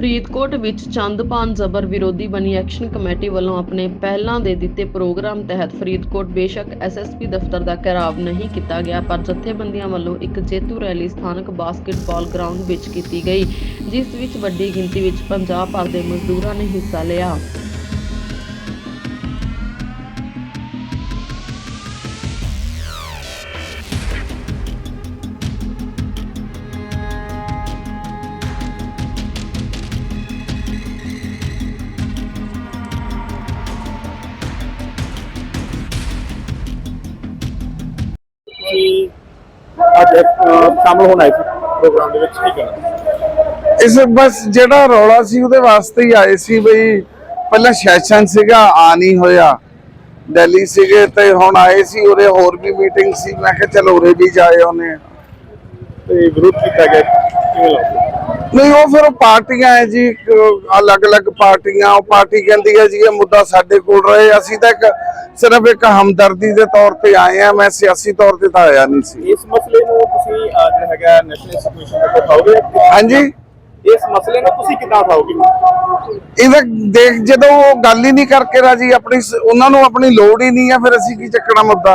ਫਰੀਦਕੋਟ ਵਿੱਚ ਚੰਦਪਾਨ ਜ਼ਬਰ ਵਿਰੋਧੀ ਬਣੀ ਐਕਸ਼ਨ ਕਮੇਟੀ ਵੱਲੋਂ ਆਪਣੇ ਪਹਿਲਾਂ ਦੇ ਦਿੱਤੇ ਪ੍ਰੋਗਰਾਮ ਤਹਿਤ ਫਰੀਦਕੋਟ ਬੇਸ਼ੱਕ ਐਸਐਸਪੀ ਦਫ਼ਤਰ ਦਾ ਘਿਰਾਵ ਨਹੀਂ ਕੀਤਾ ਗਿਆ, ਪਰ ਜਥੇਬੰਦੀਆਂ ਵੱਲੋਂ ਇੱਕ ਜੇਤੂ ਰੈਲੀ ਸਥਾਨਕ ਬਾਸਕਟਬਾਲ ਗਰਾਊਂਡ ਵਿੱਚ ਕੀਤੀ ਗਈ, ਜਿਸ ਵਿੱਚ ਵੱਡੀ ਗਿਣਤੀ ਵਿੱਚ ਪੰਜਾਬ ਭਰ ਦੇ ਮਜ਼ਦੂਰਾਂ ਨੇ ਹਿੱਸਾ ਲਿਆ। ਤੁਸੀਂ ਅੱਜ ਅਹ, ਸ਼ਾਮਲ ਹੋਣਾ ਇਸ ਪ੍ਰੋਗਰਾਮ ਦੇ ਵਿੱਚ ਕੀ ਕਰਨਾ ਇਸ ਬਸ ਜਿਹੜਾ ਰੌਲਾ ਸੀ ਉਹਦੇ ਵਾਸਤੇ ਹੀ ਆਏ ਸੀ ਬਈ ਪਹਿਲਾਂ ਸੈਸ਼ਨ ਸੀਗਾ ਆ ਨਹੀਂ ਹੋਇਆ। ਦਿੱਲੀ ਸੀਗੇ ਤੇ ਹੁਣ ਆਏ ਸੀ ਉਰੇ ਹੋਰ ਵੀ ਮੀਟਿੰਗ ਸੀ। ਮੈਂ ਕਿਹਾ ਚਲੋ ਉਰੇ ਵੀ ਜਾਏ ਉਹਨੇ। ਤੇ ਵਿਰੋਧ ਕੀਤਾ ਗਿਆ ਕਿਵੇਂ ਲੱਗਦਾ? ਨਹੀਂ ਉਹ ਫਿਰ ਪਾਰਟੀਆਂ ਹੈ ਜੀ ਅਲੱਗ-ਅਲੱਗ ਪਾਰਟੀਆਂ ਉਹ ਪਾਰਟੀ ਕਹਿੰਦੀ ਹੈ ਜੀ ਇਹ ਮੁੱਦਾ ਸਾਡੇ ਕੋਲ ਰਹੇ। ਅਸੀਂ ਤਾਂ ਇੱਕ ਸਿਰਫ ਇੱਕ ਹਮਦਰਦੀ ਦੇ ਤੌਰ ਤੇ ਆਏ ਆ ਮੈਂ ਸਿਆਸੀ ਤੌਰ ਤੇ ਤਾਂ ਆਇਆ ਨਹੀਂ ਸੀ। ਇਸ ਮਸਲੇ ਨੂੰ ਤੁਸੀਂ ਜਿਹੜਾ ਹੈਗਾ ਨੈਸ਼ਨਲ ਇੰਸਟੀਟਿਊਸ਼ਨ ਤੇ ਉਠਾਓਗੇ ਹਾਂਜੀ। ਇਸ ਮਸਲੇ ਨੂੰ ਤੁਸੀਂ ਕਿੱਦਾਂ ਉਠਾਓਗੇ ਇਹਦਾ ਦੇਖ ਜਦੋਂ ਉਹ ਗੱਲ ਹੀ ਨਹੀਂ ਕਰਕੇ ਰਾਜੀ ਆਪਣੀ ਉਹਨਾਂ ਨੂੰ ਆਪਣੀ ਲੋੜ ਹੀ ਨਹੀਂ ਆ ਫਿਰ ਅਸੀਂ ਕੀ ਚੱਕਣਾ ਮੁੱਦਾ?